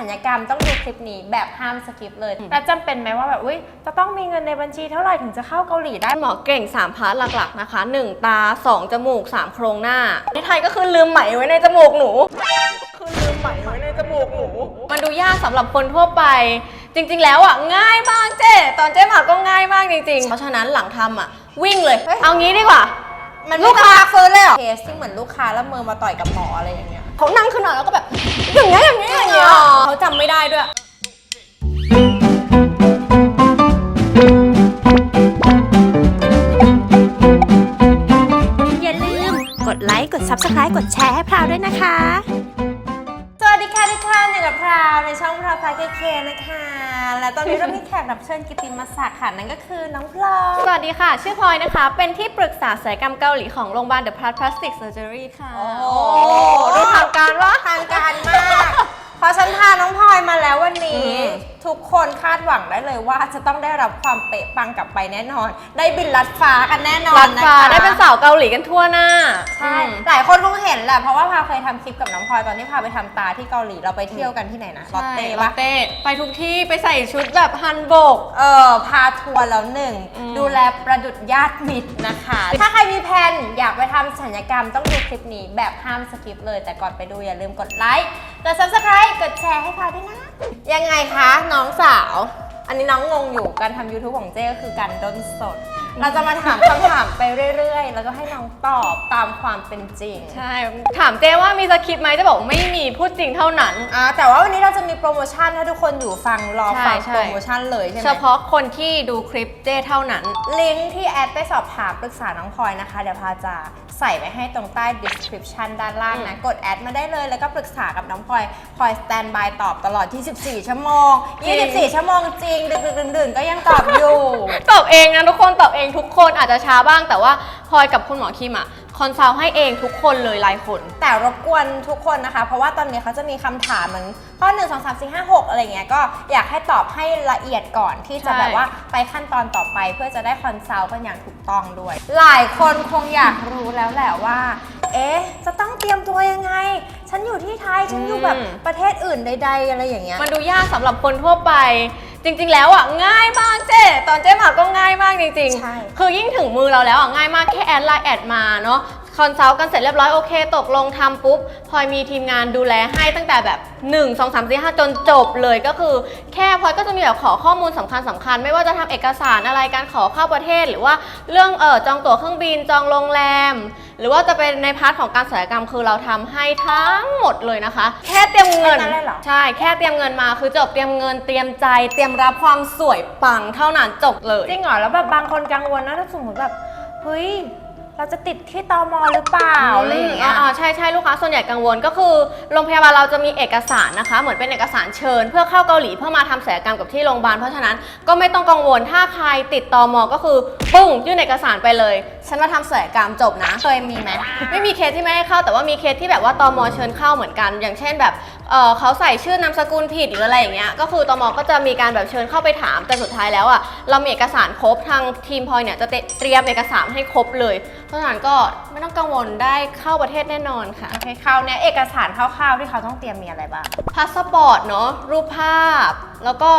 สัญญกรรมต้องดูคลิปนี้แบบห้ามสกิปเลยแล้วจำเป็นไหมว่าแบบอุ้ยจะต้องมีเงินในบัญชีเท่าไหร่ถึงจะเข้าเกาหลีได้ หมอเก่ง 3 พาร์ทหลักๆนะคะ 1 ตา 2 จมูก 3 โครงหน้าที่ไทยก็คือลืมไหมไว้ในจมูกหนู คือลืมไหมไว้ในจมูกหนู มันดูยากสำหรับคนทั่วไป จริง ๆ แล้วอะง่ายมากเจ๊ตอนเจ๊หมาก็ง่ายมากจริงๆ เพราะฉะนั้นหลังทำอะ วิ่งเลยเอางี้ดีกว่า มันลูลูกกค้าค้าฟื้นเลยเหรอ เคสที่เหมือนลูกค้าแล้วมือมาต่อยกับหมออะไรอย่างเงี้ย เขานั่งขึ้นหน่อยแล้วก็แบบ อย่างเงี้ยอย่างเงี้ยอย่างเงี้ยอ๋อ เขาจำไม่ได้ด้วย อย่าลืม กดไลค์ กด Subscribe กดแชร์ให้พราวด้วยนะคะสวัสดีค่ะทุก ท่านอยู่กับพราวในช่องพราวพาเคเคนะคะ และตอนนี้เรามีแขกรับเชิญกิตติมศักดิ์ค่ะนั่นก็คือน้องพลอยสวัสดีค่ะ ชื่อพลอยนะคะ เป็นที่ปรึกษาศัลยกรรมเกาหลีของโรงพยาบาล The Plus Plastic Surgery ค่ะ โอ้โหดูทางการวะทางการมาก เพราะฉันพาน้องพลอยมาแล้ววันนี้ อืม ทุกคนคาดหวังได้เลยว่าจะต้องได้รับความเป๊ะปังกลับไปแน่นอน ได้บินลัดฟ้ากันแน่นอนรัดนะคะฟ้าได้เป็นสาวเกาหลีกันทั่วหน้าใช่อืม หลายคนคงเห็นแหละเพราะว่าพาเคยทำคลิปกับน้องพลอยตอนที่พาไปทำตาที่เกาหลีเราไปเที่ยวกันที่ไหนนะลอตเต้ลอปะตเต้ไปทุกที่ไปใส่ชุดแบบฮันบก เออพาทัวร์แล้วหนึ่ง อืม ดูแลประดุดญาติมิตรนะคะ ถ้าใครมีแผนอยากไปทำศัลยกรรมต้องดูคลิปนี้แบบห้ามสกิปเลย แต่ก่อนไปดูอย่าลืมกดไลค์ กด subscribe กดแชร์ให้พาด้วยนะ ยังไงคะ น้องสาว อันนี้น้องงงอยู่การทำ YouTube ของเจ้ก็คือการด้นสด เราจะมาถามคำถามไปเรื่อยๆ แล้วก็ให้น้องตอบตามความเป็นจริงใช่ ถามเจ้ว่ามีสคริปต์ไหมจะบอกไม่มีพูดจริงเท่านั้น อ่าแต่ว่าวันนี้เราจะมีโปรโมชั่นถ้าทุกคนอยู่ฟังรอฟังใช่ใช่ โปรโมชั่นเลยใช่ไหม เฉพาะคนที่ดูคลิปเจ้เท่านั้น ลิงก์ที่แอดไปสอบถามปรึกษาน้องพลอยนะคะ เดี๋ยวพาจะใส่ไว้ให้ตรงใต้ description ด้านล่างนะ กดแอดมาได้เลยแล้วก็ปรึกษากับน้องพลอยพลอยสแตนบายตอบตลอด 24 ชั่วโมง จริง 24 ชั่วโมงจริง ดึกๆดื่นๆก็ยังตอบอยู่ ตอบเองนะทุกคนตอบเองทุกคนอาจจะช้าบ้าง แต่ว่าพลอยกับคุณหมอคิมอะคอนซัลท์ให้เองทุกคนเลยรายคน แต่รบกวนทุกคนนะคะ เพราะว่าตอนนี้เขาจะมีคำถามเหมือนข้อ 1 2 3 4 5 6 อะไรเงี้ยก็อยากให้ตอบให้ละเอียดก่อนที่จะใช่ แบบว่าไปขั้นตอนต่อไปเพื่อจะได้คอนซัลท์กันอย่างถูกต้องด้วย หลายคนคงอยากรู้แล้วแหละว่า เอ๊ะ จะต้องเตรียมตัวยังไง ฉันอยู่ที่ไทยฉันอยู่แบบประเทศอื่นใด ๆ อะไรอย่างเงี้ย มันดูยากสำหรับคนทั่วไป จริง ๆ แล้วอะง่ายมากเจ๊ตอนเจ๊หมาก็ง่ายมากจริง ใช่ ๆ คือยิ่งถึงมือเราแล้วอะง่ายมากแค่แอดไลน์แอดมาเนาะ คอนซัลท์กันเสร็จเรียบร้อยโอเค ตกลงทำปุ๊บพลอยมีทีมงานดูแลให้ตั้งแต่แบบ 1 2 3 4 5 จนจบเลยก็คือ แค่พลอยก็จะมีแบบขอข้อมูลสำคัญสคัญๆไม่ว่าจะทำเอกสารอะไรการขอเข้าประเทศ หรือว่าเรื่องเออจองตั๋วเครื่องบินจองโรงแรม หรือว่าจะเป็นในพาร์ทของการศัลยกรรมคือเราทำให้ทั้งหมดเลยนะคะ แค่เตรียมเงินแค่นั้นเลยเหรอ ใช่แค่เตรียมเงินมาคือจบเตรียมเงินเตรียมใจ เตรียมรับความสวยปังเท่านั้นจบเลย จริงเหรอแล้วแบบบางคนกังวลนะถ้าสมมติแบบเฮ้ย เราจะติดที่ตอมหรือเปล่าอะไรอย่างเงี้ยอ่าใช่ใช่ลูกค้าส่วนใหญ่กังวลก็คือโรงพยาบาลเราจะมีเอกสารนะคะ เหมือนเป็นเอกสารเชิญ เพื่อเข้าเกาหลีเพื่อมาทำศัลยกรรมกับที่โรงพยาบาลเพราะฉะนั้นก็ไม่ต้องกังวลถ้าใครติดตอมก็คือปุ้งยื่นเอกสารไปเลย ฉันมาทำศัลยกรรมจบนะเคยมีไหมไม่มีเคสที่ไม่ให้เข้าแต่ว่ามีเคสที่แบบว่าตมเชิญเข้าเหมือนกัน อย่างเช่นแบบ เอ่อเขาใส่ชื่อนามสกุลผิดหรืออะไรอย่างเงี้ยก็คือตมก็จะมีการแบบเชิญเข้าไปถาม แต่สุดท้ายแล้วอะเรามีเอกสารครบทางทีมพลอยเนี่ยจะเตรียมเอกสารให้ครบเลย เพราะฉะนั้นก็ไม่ต้องกังวลได้เข้าประเทศแน่นอนค่ะ โอเคคราวเนี้ยเอกสารคร่าวๆที่เขาต้องเตรียมมีอะไรบ้างพาสปอร์ตเนาะรูปภาพ แล้วก็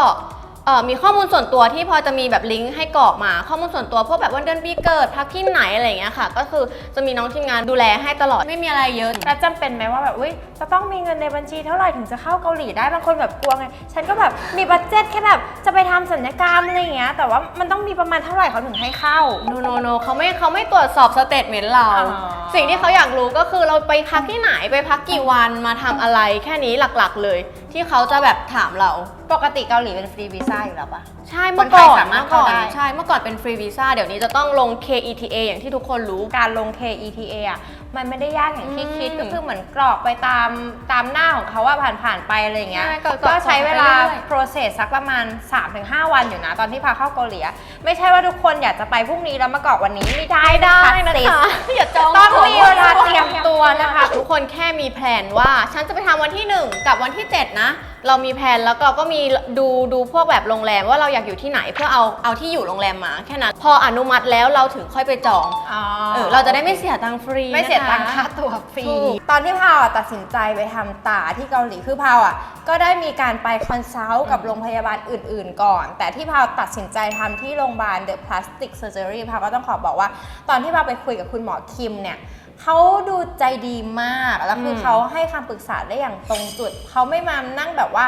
เอ่อมีข้อมูลส่วนตัวที่พอจะมีแบบลิงก์ให้กรอกมาข้อมูลส่วนตัวพวกแบบวันเดือนปีเกิดพักที่ไหนอะไรอย่างเงี้ยค่ะ ก็คือจะมีน้องทีมงานดูแลให้ตลอดไม่มีอะไรเยอะ แล้วจำเป็นไหมว่าแบบอุ้ยจะต้องมีเงินในบัญชีเท่าไหร่ถึงจะเข้าเกาหลีได้บางคนแบบกลัวไงฉันก็แบบมีบัตเจ็ตแค่แบบจะไปทำสัญญกรรมอะไรอย่างเงี้ยแต่ว่ามันต้องมีประมาณเท่าไหร่เขาถึงให้เข้า โนโนโนเขาไม่เขาไม่ตรวจสอบสเตทเมนต์เรา อ๋อ สิ่งที่เขาอยากรู้ก็คือเราไปพักที่ไหนไปพักกี่วันมาทำอะไรแค่นี้หลักๆเลย ที่เขาจะแบบถามเรา ปกติเกาหลีเป็นฟรีวีซ่าอยู่แล้วปะ ใช่เมื่อก่อนคนไทยสามารถเมื่อก่อนเข้าได้ ใช่เมื่อก่อนเป็นฟรีวีซ่าเดี๋ยวนี้จะต้องลง KETA อย่างที่ทุกคนรู้การลง KETA อะ มันไม่ได้ยากอย่างที่อืมคิดก็คือเหมือนกรอกไปตามตามหน้าของเขาว่าผ่านผ่านๆไปอะไรอย่างเงี้ย ใช่กรอกๆก็ใช้เวลา ไปเรื่อย process สักประมาณ 3-5 วันอยู่นะ ตอนที่พาเข้าเกาหลีอะไม่ใช่ว่าทุกคนอยากจะไปพรุ่งนี้แล้วมากรอกวันนี้ไม่ได้ได้นะนะคะคะ อย่าจองต้องตั๋วมีเวลาเตรียมตัวนะคะ ทุกคนแค่มีแผนว่า ฉันจะไปทำวันที่ 1 กับวันที่ 7 นะ เรามีแผนแล้วก็ก็มีดูดูพวกแบบโรงแรมว่าเราอยากอยู่ที่ไหนเพื่อเอาเอาที่อยู่โรงแรมมาแค่นั้น พออนุมัติแล้วเราถึงค่อยไปจองเออเราจะได้ไม่เสียตังค์ฟรีไม่เสียนะคะตังค่าตั๋วฟรีถูกตอนที่พาวอะตัดสินใจไปทำตาที่เกาหลีคือพาวอะก็ได้มีการไปคอนซัลท์กับโรงพยาบาลอื่น ๆ ก่อน แต่ที่พาวตัดสินใจทำที่โรงพยาบาล The Plastic Surgery พาวก็ต้องขอบอกว่า ตอนที่พาวไปคุยกับคุณหมอคิมเนี่ย เขาดูใจดีมากแล้วคืออมเขาให้คำปรึกษาได้อย่างตรงจุดเขาไม่มานั่งแบบว่า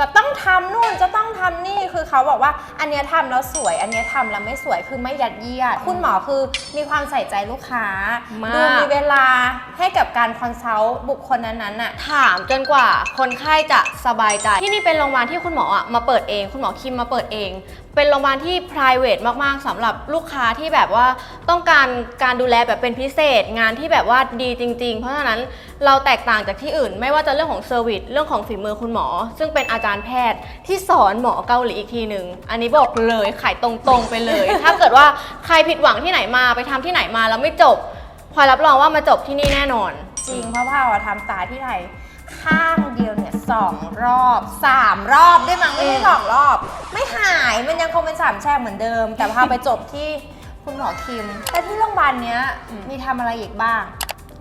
จะต้องทำนู่นจะต้องทำนี่คือเขาบอกว่า อันเนี้ยทำแล้วสวย อันเนี้ยทำแล้วไม่สวยคือไม่ยัดเยียดคุณหมอคือมีความใส่ใจลูกค้ามาก ดูมีเวลาให้กับการคอนซัลท์บุคคลนั้นๆน่ะ ถามจนกว่าคนไข้จะสบายใจ ที่นี่เป็นโรงพยาบาลที่คุณหมออะมาเปิดเอง คุณหมอคิมมาเปิดเอง เป็นโรงพยาบาลที่ private มาก ๆสำหรับลูกค้าที่แบบว่าต้องการการดูแลแบบเป็นพิเศษ งานที่แบบว่าดีจริง ๆ เพราะฉะนั้นเราแตกต่างจากที่อื่น ไม่ว่าจะเรื่องของเซอร์วิสเรื่องของฝีมือคุณหมอ ซึ่งเป็นอาจารย์แพทย์ที่สอนหมอเกาหลีอีกทีหนึ่งอันนี้บอกเลยขายตรงๆไปเลย ถ้าเกิดว่าใครผิดหวังที่ไหนมาไปทำที่ไหนมาแล้วไม่จบพลอยรับรองว่ามาจบที่นี่แน่นอน จริงเพราะพาวอะทำตาที่ไทย ข้างเดียวเนี่ยสองรอบสามรอบด้วยมั้งไม่ใช่สองรอบ ไม่หายมันยังคงเป็นสามแฉกเหมือนเดิม แต่พาไปจบที่คุณหมอคิม แต่ที่โรงพยาบาลเนี้ยมีทำอะไรอีกบ้าง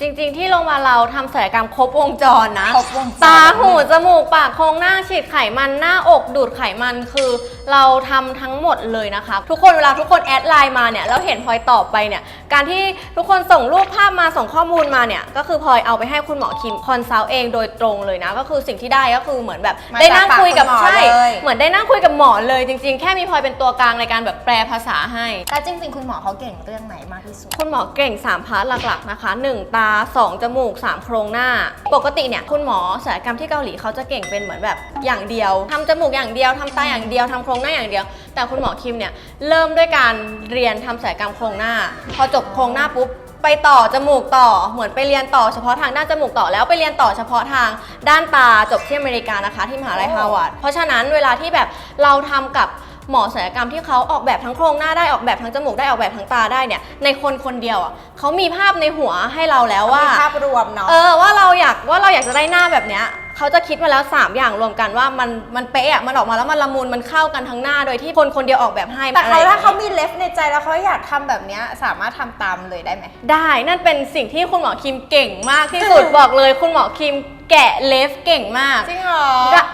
จริงๆ ที่โรงพยาบาลเราทำศัลยกรรมครบวงจรนะ ครบวงจร ตาหูจมูกปากโครงหน้าฉีดไขมันหน้าอกดูดไขมันคือ เราทำทั้งหมดเลยนะคะ ทุกคนเวลาทุกคนแอดไลน์มาเนี่ยแล้วเห็นพลอยตอบไปเนี่ย การที่ทุกคนส่งรูปภาพมาส่งข้อมูลมาเนี่ย ก็คือพลอยเอาไปให้คุณหมอคิมคอนซัลท์เองโดยตรงเลยนะ ก็คือสิ่งที่ได้ก็คือเหมือนแบบมาได้นั่งคุยกับจากปากคุณหมอใช่เลย เหมือนได้นั่งคุยกับหมอเลยจริง ๆ แค่มีพลอยเป็นตัวกลางในการแบบแปลภาษาให้ แต่จริงๆ คุณหมอเขาเก่งเรื่องไหนมากที่สุด คุณหมอเก่ง 3 พาร์ทหลัก ๆ นะคะ 1 ตา2 จมูก 3 โครงหน้า ปกติเนี่ยคุณหมอศัลยกรรมที่เกาหลีเขาจะเก่งเป็นเหมือนแบบอย่างเดียวทำจมูกอย่างเดียวทำตาอย่างเดียวทำโครงหน้าอย่างเดียว แต่คุณหมอคิมเนี่ยเริ่มด้วยการเรียนทำศัลยกรรมโครงหน้า พอจบโครงหน้าปุ๊บไปต่อจมูกต่อเหมือนไปเรียนต่อเฉพาะทางด้านจมูกต่อแล้วไปเรียนต่อเฉพาะทางด้านตาจบที่อเมริกานะคะที่มหาลัยฮาร์วาร์ดเพราะฉะนั้นเวลาที่แบบเราทำกับ หมอศัลยกรรมที่เขาออกแบบทั้งโครงหน้าได้ออกแบบทั้งจมูกได้ออกแบบทั้งตาได้เนี่ยในคนคนเดียวอะเขามีภาพในหัวให้เราแล้วว่ามีภาพรวมเนาะ เออว่าเราอยากว่าเราอยากจะได้หน้าแบบเนี้ย เขาจะคิดมาแล้ว 3 อย่างรวมกันว่ามันมันเป๊ะอะมันออกมาแล้วมันละมุนมันเข้ากันทั้งหน้า โดยที่คนคนเดียวออกแบบให้แต่เขาอะไรอย่ถ้างเขางี้มีเลฟในใจแล้วเขาอยากทำแบบเนี้ยสามารถทำตามเลยได้ไหม ได้นั่นเป็นสิ่งที่คุณหมอคิมเก่งมากที่สุด บอกเลย คุณหมอคิมแกะเล็บเก่งมาก จริงเหรอ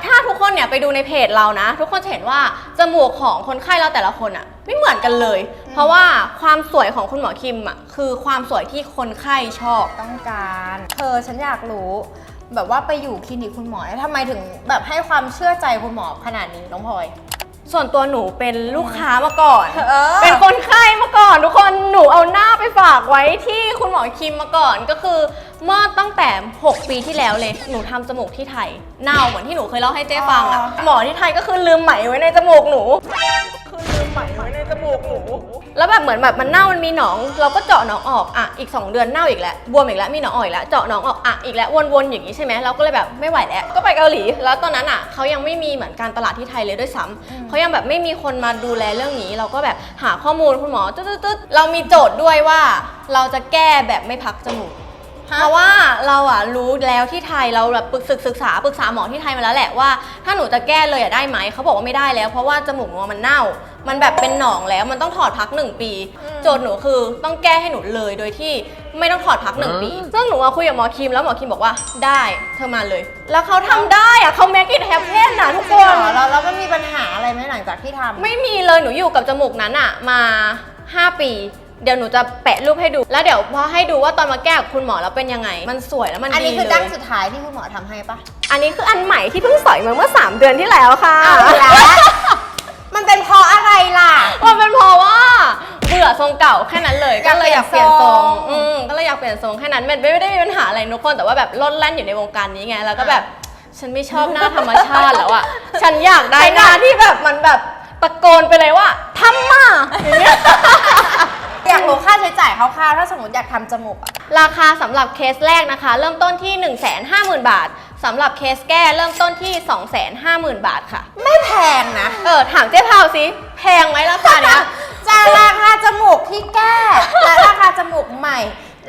ถ้าทุกคนเนี่ยไปดูในเพจเรานะ ทุกคนจะเห็นว่าจมูกของคนไข้เราแต่ละคนอะไม่เหมือนกันเลยเพราะว่าความสวยของคุณหมอคิมอะคือความสวยที่คนไข้ชอบ ต้องการ เธอฉันอยากรู้ แบบว่าไปอยู่คลินิกคุณหมอเนี่ยทำไมถึงแบบให้ความเชื่อใจคุณหมอขนาดนี้น้องพลอย ส่วนตัวหนูเป็นลูกค้ามาก่อน เออ เป็นคนไข้มาก่อน ทุกคนหนูเอาหน้าไปฝากไว้ที่คุณหมอคิมมาก่อนก็คือเมื่อตั้งแต่ 6 ปีที่แล้วเลยหนูทำจมูกที่ไทยเน่าเหมือนที่หนูเคยเล่าให้เจ๊ฟังอะหมอที่ไทยก็คือลืมไหมไว้ในจมูกหนู แล้วแบบเหมือนแบบมันเน่ามันมีหนอง เราก็เจาะหนองออกอะอีก 2 เดือนเน่าอีกแล้วบวมอีกแล้วมีหนองออกอีกแล้วเจาะหนองออกอะอีกแล้ววนๆอย่างนี้ใช่ไหมเราก็เลยแบบไม่ไหวแล้วก็ไปเกาหลี แล้วตอนนั้นอะเขายังไม่มีเหมือนการตลาดที่ไทยเลยด้วยซ้ำเขายังแบบไม่มีคนมาดูแลเรื่องนี้ เราก็แบบหาข้อมูลคุณหมอตึ๊ดๆๆเรามีโจทย์ด้วยว่า เราจะแก้แบบไม่พักจมูก เพราะว่าเราอะรู้แล้วที่ไทยเราแบบปรึกศึกศึกษาปรึกษาหมอที่ไทยมาแล้วแหละว่าถ้าหนูจะแก้เลยอะได้ไหมเขาบอกว่าไม่ได้แล้ว เพราะว่าจมูกหนูอะมันเน่า มันแบบเป็นหนองแล้วมันต้องถอดพักหนึ่งปี โจทย์หนูคือต้องแก้ให้หนูเลยโดยที่ไม่ต้องถอดพักหนึ่งปีซึ่งหนูอะคุยกับหมอคิมแล้วหมอคิมบอกว่าได้เธอมาเลย แล้วเขาทำได้อะเขา make it happen นะทุกจคริงนเหรอแล้วแล้วมันมีปัญหาอะไรไหมหลังจากที่ทำ ไม่มีเลยหนูอยู่กับจมูกนั้นอะมา 5 ปี เดี๋ยวหนูจะแปะรูปให้ดู แล้วเดี๋ยวพอให้ดูว่าตอนมาแก้กับคุณหมอแล้วเป็นยังไง มันสวยแล้วมันดีอันนี้คือเลยดั้งสุดท้ายที่คุณหมอทำให้ปะอันนี้คืออันใหม่ที่เพิ่งสอยมาเมื่อ 3 เดือนที่แล้วค่ะ เอาอีกแล้วมันเป็นเพราะอะไรล่ะ มันเป็นเพราะว่าเบื่อทรงเก่าแค่นั้นเลยอก็ยากเลยอยากเปลี่ยนทรงเปลี่ยนทรงอืมก็เลยอยากเปลี่ยนทรงแค่นั้นมันไม่ได้มีปัญหาอะไรทุกคนแต่ว่าแบบลดแล่นอยู่ในวงการนี้ไงแล้วก็แบบฉันไม่ชอบหน้าธรรมชาติแล้วอะฉันอยากได้หน้าที่แบบมันแบบตะโกนไปเลยว่าทำมาอย่างเงี้ย อยากรู้ค่าใช้จ่ายคร่าวๆถ้าสมมติอยากทำจมูกอะราคาสำหรับเคสแรกนะคะ เริ่มต้นที่ 150,000 บาทสำหรับเคสแก้เริ่มต้นที่ 250,000 บาทค่ะ ไม่แพงนะ เออถามเจ๊พาวสิแพงไหมราคาเนี้ยจะราคาจมูกที่แก้ และราคาจมูกใหม่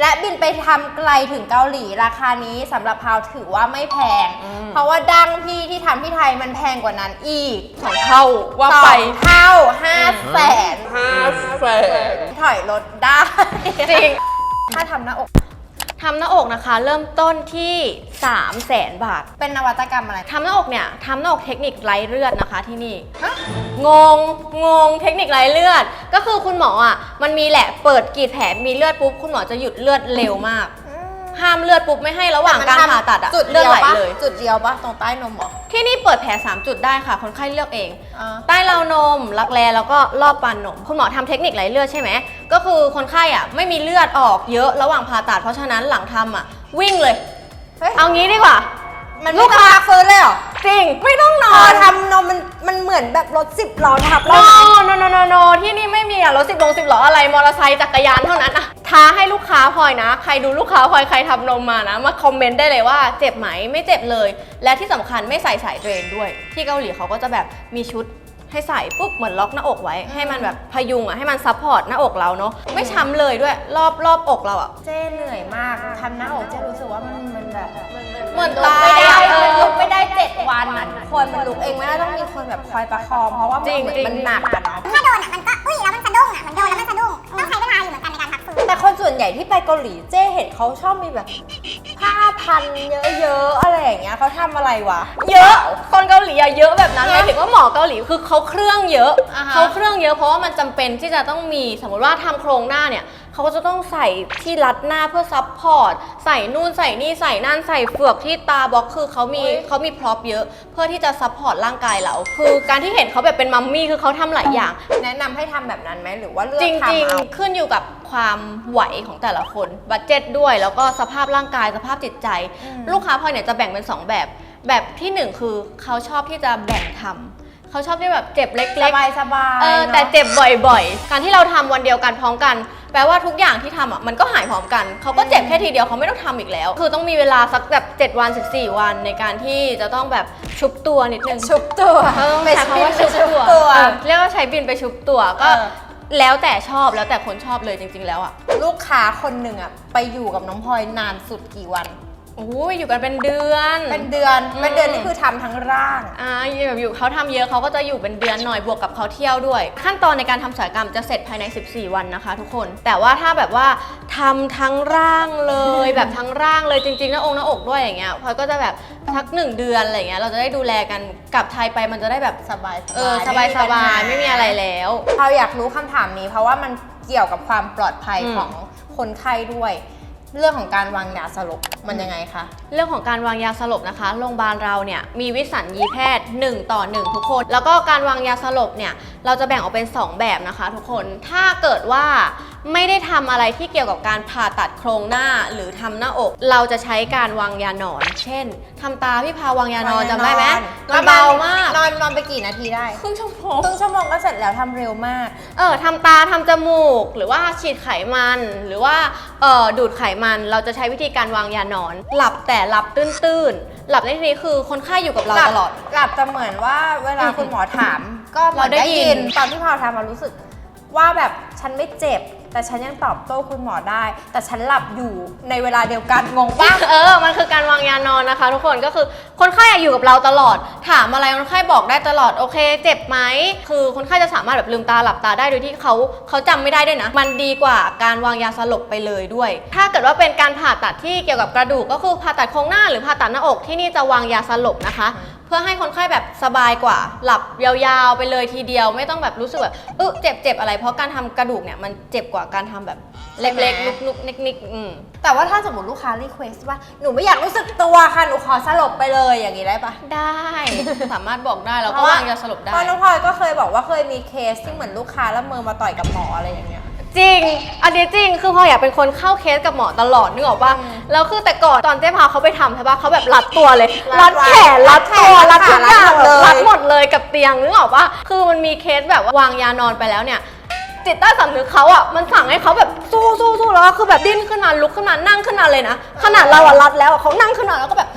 และบินไปทำไกลถึงเกาหลีราคานี้สำหรับพาวถือว่าไม่แพงเพราะว่าดังพี่ที่ทำที่ไทยมันแพงกว่านั้นอีกสองเท่าว่าสอไปงเท่าห้าแสนห้าแสนถอยรถได้จริง ถ้าทำหน้าอก ทำหน้าอกนะคะ เริ่มต้นที่ 3 0 0แสนบาทเป็นนวัตกรรมอะไร ทำหน้าอกเนี่ยทำหน้าอกเทคนิคไร้เลือดนะคะที่นี่งง งง เทคนิคไร้เลือด ก็คือคุณหมออะ มันมีแหละ เปิดกรีดแผลมีเลือดปุ๊บ คุณหมอจะหยุดเลือดเร็วมาก ห้ามเลือดปุ๊บไม่ให้ระหว่างการผ่าตัดอะจุดเลืเดีอดยวไหลปะเลย จุดเดียวปะตรงใต้นมเหรอที่นี่เปิดแผล 3 จุดได้ค่ะ คนไข้เลือกเองอ่าใต้ราวนม รักแร้แล้วก็รอบปานนม คุณหมอทำเทคนิคไหลเลือดใช่ไหม ก็คือคนไข้อะไม่มีเลือดออกเยอะระหว่างผ่าตัด เพราะฉะนั้นหลังทำอะ วิ่งเลยเฮ้ยเอางี้ดีกว่า มันไม่ต้องพักฟื้นเลยเหรอ จริง ไม่ต้องนพออนทำนมมันมันเหมือนแบบรถสิบล้อทับโนแล้วนะโนโนโนโนที่นี่ไม่มีอะรถสิบลงสิบล้ออะไร มอเตอร์ไซค์จักรยานเท่านั้นอะ ท้าให้ลูกค้าพลอยนะ ใครดูลูกค้าพลอยใครทำนมมานะ มาคอมเมนต์ได้เลยว่าเจ็บไหมไม่เจ็บเลย และที่สำคัญไม่ใส่สายเดรนด้วย ที่เกาหลีเขาก็จะแบบมีชุดให้ใส่ปุ๊บเหมือนล็อกหน้าอกไว้ ให้มันแบบพยุงอะให้มันซัพพอร์ตหน้าอกเราเนาะไม่ช้ำเลยด้วยรอบรอบอกเราอะเจ้เหนื่อยมากทำหน้าอกเจ้รู้สึกว่ามันมันแบบเหมือนลุกตายไม่ได้อะมันลุกไม่ได้เจ็ดวันอะทุกคนมันลุกเองไม่ได้ต้องมีคนแบบคอยประคองเพราะว่ามันจริงเหมือนจริงมันหนักอะเนาะถ้าโดนอะมันก็อุ้ยแล้วมันสะดุ้งอะมันโดนแล้วมันสะดุ้ง ส่วนใหญ่ที่ไปเกาหลีเจ้เห็นเขาชอบมีแบบผ้าพันเยอะๆอะไรอย่างเงี้ยเขาทำอะไรวะ เยอะ คนเกาหลีอะเยอะแบบนั้นหมายถึงว่าหมอเกาหลีคือเขาเครื่องเยอะอ่าฮะ เขาเครื่องเยอะเพราะว่ามันจำเป็นที่จะต้องมีสมมติว่าทำโครงหน้าเนี่ยเขาก็จะต้องใส่ที่รัดหน้าเพื่อซับพอร์ตใส่นู่นใส่นี่ใส่นั่นใส่เฟือกที่ตาบล็อกคือเขามีเขามีพร็อพเยอะ เพื่อที่จะซับพอร์ตร่างกายเราคือการที่เห็นเขาแบบเป็นมัมมี่คือเขาทำหลายอย่าง แนะนำให้ทำแบบนั้นไหมหรือว่าเลือกจริงทำเอา ๆ ขึ้นอยู่กับ ความไหวของแต่ละคนบัตเจ็ตด้วย แล้วก็สภาพร่างกายสภาพจิตใจ ลูกค้าพลอยเนี่ยจะแบ่งเป็น 2 แบบ แบบที่ 1 คือเขาชอบที่จะแบ่งทำเขาชอบที่แบบเจ็บเล็สกบายสบายๆเออแต่เจ็บบ่อยๆ การที่เราทำวันเดียวกันพร้อมกัน แปลว่าทุกอย่างที่ทำอะมันก็หายพร้อมกัน เขาก็เจ็บแค่ทีเดียวเขาไม่ต้องทำอีกแล้ว คือต้องมีเวลาสักแบบ 7 วัน 14 วันในการที่จะต้องแบบชุบตัวนิดนึง ชุบตัวเออไปใช้บิคำว่าไปชุบชุบตัวตัวเออเรียกว่าใช้บินไปชุบตัวก็เออ แล้วแต่ชอบแล้วแต่คนชอบเลยจริง ๆ แล้วอะลูกค้าคนหนึ่งอะไปอยู่กับน้องพลอยนานสุดกี่วัน โอ้ยอยู่กันเป็นเดือน เป็นเดือน อืม เป็นเดือนนี่คือทำทั้งร่าง อ่าแบบอยู่เขาทำเยอะเขาก็จะอยู่เป็นเดือนหน่อยบวกกับเขาเที่ยวด้วย ขั้นตอนในการทำศัลยกรรมจะเสร็จภายใน 14 วันนะคะ ทุกคน แต่ว่าถ้าแบบว่าทำทั้งร่างเลย แบบทั้งร่างเลยจริงๆหน้าองค์หน้าอกด้วยอย่างเงี้ยพลอยก็จะแบบสักหนึ่งเดือนอะไรเงี้ยเราจะได้ดูแลกันกลับไทยไปมันจะได้แบบสบายเออสบายสบายๆไม่มีอะไรแล้ว เราอยากรู้คำถามนี้ เพราะว่ามันเกี่ยวกับความปลอดภัยอืม ของคนไข้ด้วย เรื่องของการวางยาสลบมันยังไงคะเรื่องของการวางยาสลบนะคะ โรงพยาบาลเราเนี่ยมีวิสัญญีแพทย์ 1 ต่อ 1 ทุกคน แล้วก็การวางยาสลบเนี่ยเราจะแบ่งออกเป็น 2 แบบนะคะ ทุกคนถ้าเกิดว่า ไม่ได้ทำอะไรที่เกี่ยวกับการผ่าตัดโครงหน้าหรือทำหน้าอก เราจะใช้การวางยานอน เช่นทำตาพี่พาวางยานอนจำได้ไหมมันเบามาก นอนนอนไปกี่นาทีได้ ครึ่งชั่วโมง ครึ่งชั่วโมงก็เสร็จแล้วทำเร็วมาก เออทำตาทำจมูก หรือว่าฉีดไขมัน หรือว่าเออดูดไขมัน เราจะใช้วิธีการวางยานอน หลับแต่หลับตื้นๆ หลับในที่นี้คือคนไข้อยู่กับเราตลอด หลับจะเหมือนว่าเวลาอืมคุณหมอถาม ก็เหมือนเราได้ได้ยิยินนตอนที่พาวทำมารู้สึก ว่าแบบฉันไม่เจ็บ แต่ฉันยังตอบโต้คุณหมอได้ แต่ฉันหลับอยู่ในเวลาเดียวกันงงปะ เออ มันคือการวางยานอนนะคะ ทุกคนก็คือคนไข้อะอยู่กับเราตลอด ถามอะไรคนไข้บอกได้ตลอดโอเค เจ็บไหมคือคนไข้จะสามารถแบบลืมตาหลับตาได้โดยที่เขาเขาจำไม่ได้ด้วยนะ มันดีกว่าการวางยาสลบไปเลยด้วย ถ้าเกิดว่าเป็นการผ่าตัดที่เกี่ยวกับกระดูกก็คือผ่าตัดโครงหน้าหรือผ่าตัดหน้าอกที่นี่จะวางยาสลบนะคะ เพื่อให้คนไข้แบบสบายกว่า หลับยาวๆไปเลยทีเดียว ไม่ต้องแบบรู้สึกแบบเออเจ็บเจ็บอะไร เพราะการทำกระดูกเนี่ยมันเจ็บกว่าการทำแบบเล็กๆลุกๆนิกๆอืม แต่ว่าถ้าสมมติลูกค้ารีเควสว่าหนูไม่อยากรู้สึกตัวค่ะ หนูขอสลบไปเลยอย่างนี้ได้ปะ ได้ สามารถบอกได้แล้วเพก็ราะว่า วางยาสลบได้ เพราะน้องพลอยก็เคยบอกว่าเคยมีเคสที่เหมือนลูกค้าละเมอมาต่อยกับหมออะไรอย่างเงี้ย จริง อันนี้จริง คือพออยากเป็นคนเข้าเคสกับหมอตลอดนึกออกปะอืมแล้วคือแต่ก่อนตอนเจ๊พาเขาไปทำใช่ปะเขาแบบรัดตัวเลย รัรัดดไว้แขนรัดตัวรัรัดดขาทุกอย่างรัดหมดเลย รัดหมดเลยกับเตียงนึกออกปะคือมันมีเคสแบบว่าวางยานอนไปแล้วเนี่ย จิตใต้สำนึกเขาอะมันสั่งให้เขาแบบสู้สู้สู้แล้วก็คือแบบดิ้นขึ้นมาลุกขึ้นมานั่งขึ้นมาเลยนะขนาดเราอะรัดแล้วอะเขานั่งขึ้นมาแล้วก็แบบ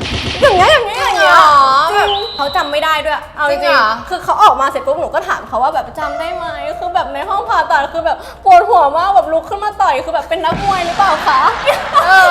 อย่างเงี้ยอย่างเงี้ยอย่างเงี้ยอ๋อจริง เขาจำไม่ได้ได้ด้วย เอาจจริริงงเหรอ ๆคือเขาออกมาเสร็จปุ๊บหนูก็ถามเขาว่าแบบจำได้ไหมคือแบบในห้องผ่าตัดคือแบบปวดหัวมากแบบลุกขึ้นมาต่อยคือแบบเป็นนักมวยหรือเปล่าคะ เออ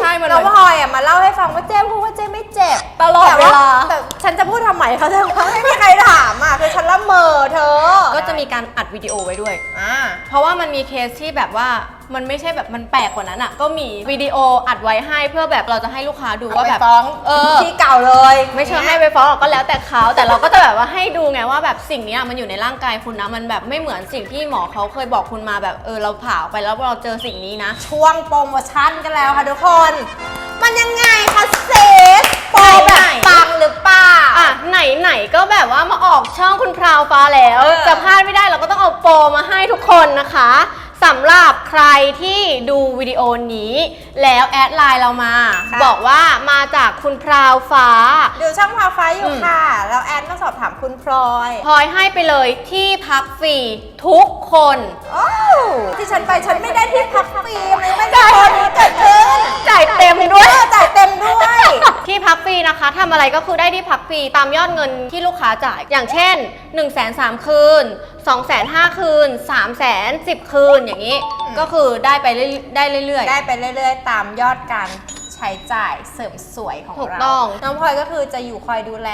ใช่มันน้องพลอยอะมาเล่าให้ฟังว่าเจ๊พูดว่าเจ๊ไม่ เจ็บตลอดแต่เวลา แต่ฉันจะพูดทำไมเขาจะไม่มีใครถามอะคือฉันละเมอเธอ ก็จะมีการอัดวิดีโอไว้ด้วย อ่า เพราะว่ามันมีเคสที่แบบว่ามันไม่ใช่แบบมันแปลกกว่านั้นอะ ก็มีวิดีโออัดไว้ให้เพื่อแบบเราจะให้ลูกค้าดูว่าว่าแบแบบบฟ้องเออที่เก่าเลย ไม่เชิงให้ไปฟ้องหรอกก็แล้วแต่เขาแต่เราก็จะแบบว่าให้ดูไงว่าแบบสิ่งเนี้ยมันอยู่ในร่างกายคุณนะมันแบบไม่เหมือนสิ่งที่หมอเขาเคยบอกคุณมาแบบเออเราผ่าออกไปแล้วเราเจอสิ่งนี้นะ ช่วงโปรโมชั่นกันแล้วค่ะทุกคน มันยังไงคะเซ ปังหรือเปล่า อะไหนไหนๆก็แบบว่ามาออกช่องคุณพราวฟ้าแล้ว เออ จะพลาดไม่ได้เราก็ต้องเอาโปรมาให้ทุกคนนะคะสำหรับใครที่ดูวิดีโอนี้ แล้วแอดไลน์เรามาบอกว่ามาจากคุณพราวฟ้า ดูช่องพาฟ้าอยู่อืมค่ะ แล้วแอนมาสอบถามคุณพลอยพลอยให้ไปเลยที่พักฟรีทุกคน โอ้ที่ฉันไปฉันไม่ได้ที่พักฟรีมันไม่ได้ตอนนี้เกิดขึ้นจ่ายเต็มด้วย เออจ่ายเต็มด้วย ที่พักฟรีนะคะทำอะไรก็คือได้ที่พักฟรีตามยอดเงินที่ลูกค้าจ่าย อย่างเช่น 1 0 0 0 0 3คืน2 5 0 0 0คืน 3 0 0 0 0 10คืนอย่างนี้ ก็คือได้ไปเรื่อยได้เรื่อยได้ไปเรื่อย ๆ ตามยอดการใช้จ่ายเสริมสวยของถูกเราต้อง น้องพลอยก็คือจะอยู่คอยดูแล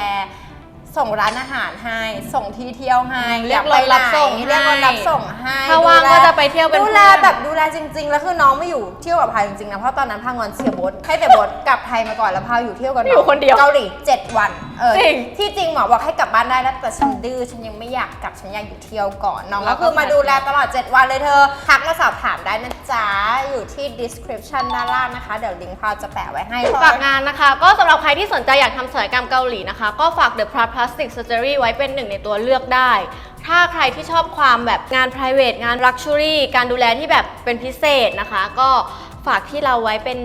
ส่งร้านอาหารให้ ส่งที่เที่ยวให้เรียกอารถรับส่งไปไหนเรียกรถรับส่งให้ถ้าว่างดูแลก็จะไปเที่ยวเป็นดูแลเพื่อน แบบดูแลจริง ๆ แล้วคือน้องไม่อยู่เที่ยวกับพายจริงๆนะเพราะตอนนั้นพางอนเสียบดให้แต่บดกลับไทยมาก่อนแล้วพาอยู่เที่ยวกับน้องอยู่คนเดียว เกาหลี7วันเออจริงที่จริงหมอบอกให้กลับบ้านได้แล้วแต่ฉันดื้อฉันยังไม่อยากกลับฉันอยากอยู่เที่ยวก่อนน้องแล้ก็วก็คือมาดูแลตลอด 7 วันเลยเธอทักมาสอบถามได้นะจ๊ะ อยู่ที่ description ด้านล่างนะคะ เดี๋ยวลิงก์พาวจะแปะไว้ให้ ฝากงานนะคะ ก็สำหรับใครที่สนใจอยากทำศัลยกรรมเกาหลีนะคะ ก็ฝาก The Prat Plastic Surgery ไว้เป็นหนึ่งในตัวเลือกได้ ถ้าใครที่ชอบความแบบงาน private งาน luxury การดูแลที่แบบเป็นพิเศษนะคะ ก็ฝากที่เราไว้เป็น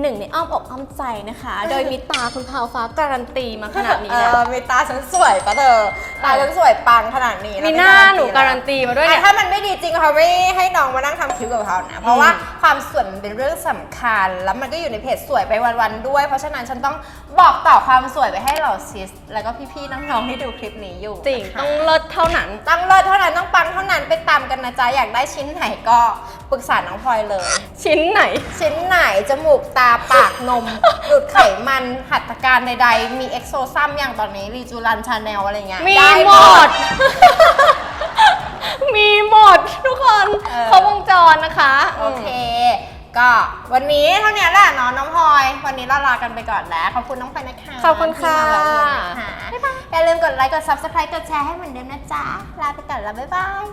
หนึ่งในอ้อมอกอ้อมใจนะคะ โดยมีตาคุณพาวฟ้าการันตีมาขนาดนี้เอแล้ว อมีตาฉันสวยปะเธอ ตาฉันสวยปังขนาดนี้มีหน้าหนูการันตีมาด้วยอะเนี่ยถ้ามันไม่ดีจริงเขาไม่ให้น้องมานั่งทำคิ้วกับเขานะ เพราะว่าความสวยมันเป็นเรื่องสำคัญ แล้วมันก็อยู่ในเพจสวยไปวันๆด้วย เพราะฉะนั้นฉันต้องบอกต่อความสวยไปให้เหล่าซิส แล้วก็พี่ๆน้องๆที่ดูคลิปนี้อยู่จริงนะคะ ต้องเลิศเท่านั้น ต้องเลิศเท่านั้นต้องปังเท่านั้นไปตามกันนะจ๊ะ อยากได้ชิ้นไหนก็ปรึกษาน้องพลอยเลย ชิ้นไหน ชิ้นไหนจมูกตาปากนมดูดไขมันหัตถการใดๆ มีเอ็กโซซัมอย่างตอนนี้รีจูรันชาแนลอะไรเงี้ยมีได้หมด มีหมดทุกคนเออ ครบวงจรนะคะโอเค ก็วันนี้เท่านี้แหละเนาะน้องพลอย วันนี้เราลากันไปก่อนแล้วขอบคุณน้องพลอยนะคะขอบคุณค่ะ ที่มาแวะเวียนนะคะอย่าลืมกดไลค์กด subscribe กดแชร์ให้เหมือนเดิมนะจ๊ะลาไปก่อนแล้วบ๊ายบาย